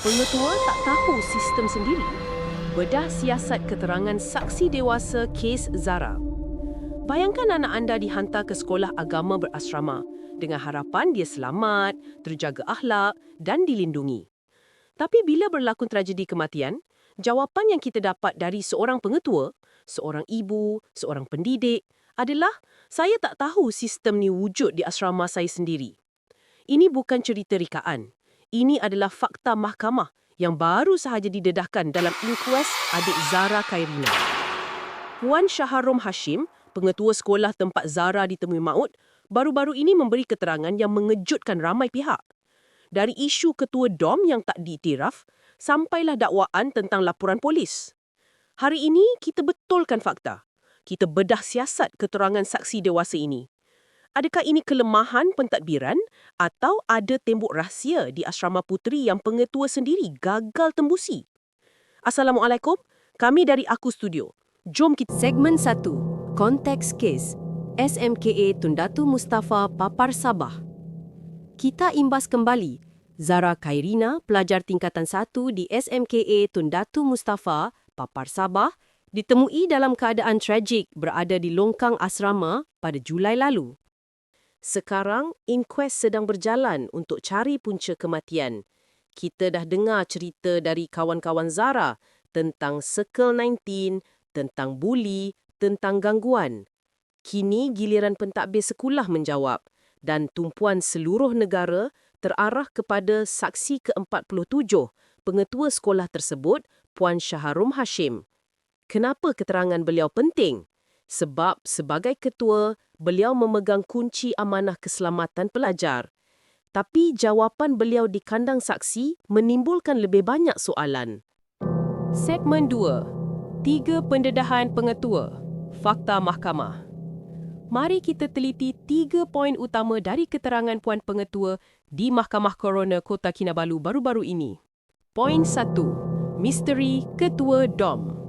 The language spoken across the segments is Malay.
Pengetua tak tahu sistem sendiri. Bedah siasat keterangan saksi dewasa kes Zara. Bayangkan anak anda dihantar ke sekolah agama berasrama dengan harapan dia selamat, terjaga akhlak dan dilindungi. Tapi bila berlaku tragedi kematian, jawapan yang kita dapat dari seorang pengetua, seorang ibu, seorang pendidik adalah saya tak tahu sistem ni wujud di asrama saya sendiri. Ini bukan cerita rikaan. Ini adalah fakta mahkamah yang baru sahaja didedahkan dalam inkuas adik Zara Khairina. Puan Syaharom Hashim, pengetua sekolah tempat Zara ditemui maut, baru-baru ini memberi keterangan yang mengejutkan ramai pihak. Dari isu ketua DOM yang tak diiktiraf, sampailah dakwaan tentang laporan polis. Hari ini kita betulkan fakta. Kita bedah siasat keterangan saksi dewasa ini. Adakah ini kelemahan pentadbiran atau ada tembok rahsia di asrama puteri yang pengetua sendiri gagal tembusi? Assalamualaikum, kami dari Aku Studio. Jom kita... Segmen 1. Konteks kes. SMKA Tundatu Mustafa Papar Sabah. Kita imbas kembali. Zara Khairina, pelajar tingkatan 1 di SMKA Tundatu Mustafa Papar Sabah, ditemui dalam keadaan tragik berada di longkang asrama pada Julai lalu. Sekarang, inquest sedang berjalan untuk cari punca kematian. Kita dah dengar cerita dari kawan-kawan Zara tentang Circle 19, tentang buli, tentang gangguan. Kini giliran pentadbir sekolah menjawab dan tumpuan seluruh negara terarah kepada saksi ke-47, pengetua sekolah tersebut, Puan Syaharum Hashim. Kenapa keterangan beliau penting? Sebab sebagai ketua, beliau memegang kunci amanah keselamatan pelajar. Tapi jawapan beliau di kandang saksi menimbulkan lebih banyak soalan. Segmen 2. Tiga pendedahan pengetua. Fakta mahkamah. Mari kita teliti tiga poin utama dari keterangan Puan Pengetua di Mahkamah Korona Kota Kinabalu baru-baru ini. Poin 1. Misteri Ketua DOM.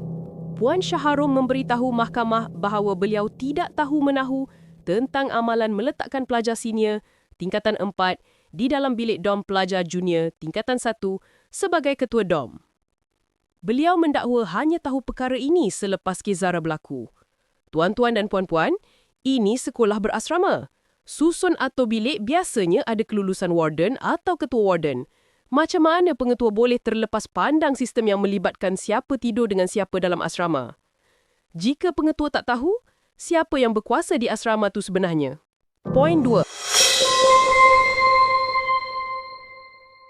Puan Syaharum memberitahu mahkamah bahawa beliau tidak tahu menahu tentang amalan meletakkan pelajar senior tingkatan 4 di dalam bilik dom pelajar junior tingkatan 1 sebagai ketua dom. Beliau mendakwa hanya tahu perkara ini selepas Kizara berlaku. Tuan-tuan dan puan-puan, ini sekolah berasrama. Susun atau bilik biasanya ada kelulusan warden atau ketua warden. Macam mana pengetua boleh terlepas pandang sistem yang melibatkan siapa tidur dengan siapa dalam asrama? Jika pengetua tak tahu, siapa yang berkuasa di asrama itu sebenarnya? Poin 2.